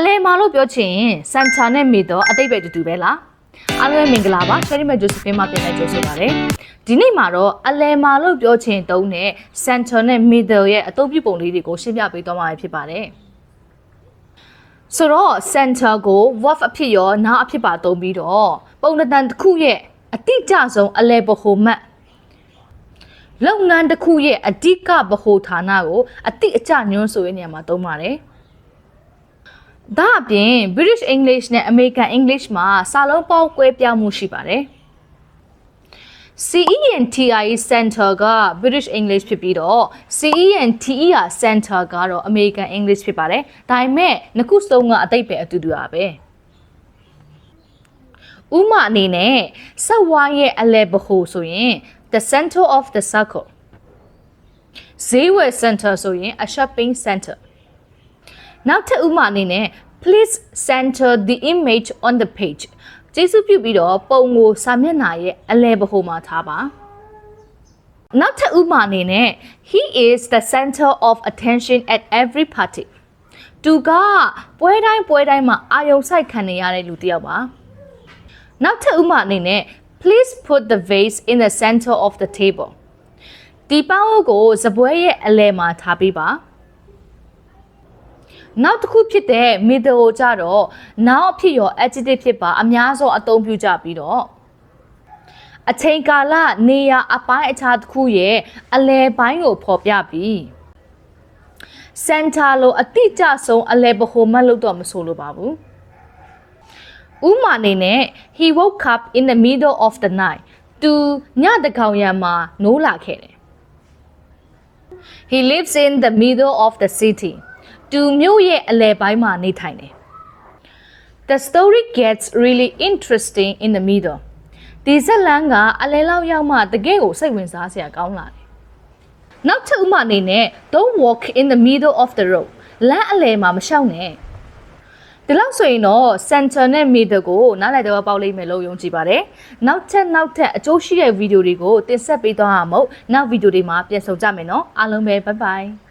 အလဲမာလို့ပြောချင်စန်ချာနဲ့မီတော့အတိတ်ပဲတူတူပဲလားအားလုံးပဲမင်္ဂလာပါရှယ်ရီမဂျိုစဖင်မပြန်လဲကြိုဆိုပါရစေဒီနေ့မှာတော့အလဲမာလို့ပြောချင်တုံးတဲ့စန်ချာနဲ့မီဒယ်ရဲ့အတုပ်ပြုပုံလေးတွေကိုရှင်းပြပေးသွားမှာဖြစ်ပါတယ်ဆိုတော့ center ကို verb အဖြစ်ရောနားအဖြစ်ပါသုံးပြီးတော့ပုံသဏ္ဍာန်တစ်ခုရဲ့အတိအကျဆုံးအလဲပဟိုမတ်လုပ်ငန်းတစ်ခုရဲ့အဓိကဗဟိုဌာနကိုအတိအကျညွှန်းဆိုတဲ့နေရာမှာသုံးပါတယ်။ ဒါအပြင် British English နဲ့ American English မှာစာလုံးပေါင်းကွဲပြားမှုရှိပါတယ်။ CENTI Center က British English ဖြစ်ပြီးတော့ CENTER Center ကတော့ American English ဖြစ်ပါတယ်။ဒါပေမဲ့နှစ်ခုစလုံးကအတိတ်ပဲအတူတူပါပဲ။ဥမာအနေနဲ့ဆက်ဝိုင်းရဲ့အလဲဗဟိုဆိုရင် the center of the circle ဈေးဝယ် center ဆိုရင် a shopping center နောက်ထပ်ဥမာအနေနဲ့ please center the image on the page ကျေးဇူးပြုပြီးတော့ပုံကိုစာမျက်နှာရဲ့အလဲဗဟိုမှာထားပါနောက်ထပ်ဥမာအနေနဲ့ he is the center of attention at every party သူကပွဲတိုင်းပွဲတိုင်းမှာအာယုံစိုက်ခံနေရတဲ့လူတစ်ယောက်ပါနောက်ထပ်ဥမာအနေနဲ့ please put the vase in the center of the table ဒီပေါင်းကိုစပွဲရဲ့အလဲမှာထားပေးပါ နောက်တစ်ခုဖြစ်တဲ့ middle ကိုကြတော့ now အဖြစ်ရော adjective ဖြစ်ပါအများဆုံးအသုံးပြုကြပြီးတော့အချိန်ကာလနေရာအပိုင်းအခြားတစ်ခုရဲ့အလဲပိုင်းကိုဖော်ပြပြီး center လို့အတိအကျဆုံးအလဲဗဟိုမှတ်လို့တော့မဆိုလိုပါဘူးဥမာအနေနဲ့ he woke up in the middle of the night သူညတကောင်ရံမှာနိုးလာခဲ့တယ် he lives in the middle of the city သူမြို့ရဲ့အလယ်ပိုင်းမှာနေထိုင်တယ် the story gets really interesting in the middle ဒီဇက်လန်ကအလဲလောက်ရောက်မှတကယ့်ကိုစိတ်ဝင်စားစရာကောင်းလာတယ်နောက်ထပ်ဥမာအနေနဲ့ don't walk in the middle of the road လမ်းအလယ်မှာမရှောက်နဲ့ဒီလောက်ဆိုရင်တော့ center နဲ့ middle ကိုနားလည်တော့ပေါက်လိမ့်မယ်လို့ယုံကြည်ပါတယ်။နောက်ထပ်နောက်ထပ်အကျိုးရှိတဲ့ဗီဒီယိုတွေကိုတင်ဆက်ပေးသွားမှာမို့နောက်ဗီဒီယိုတွေမှာပြန်ဆုံကြမယ်နော်။အားလုံးပဲ bye bye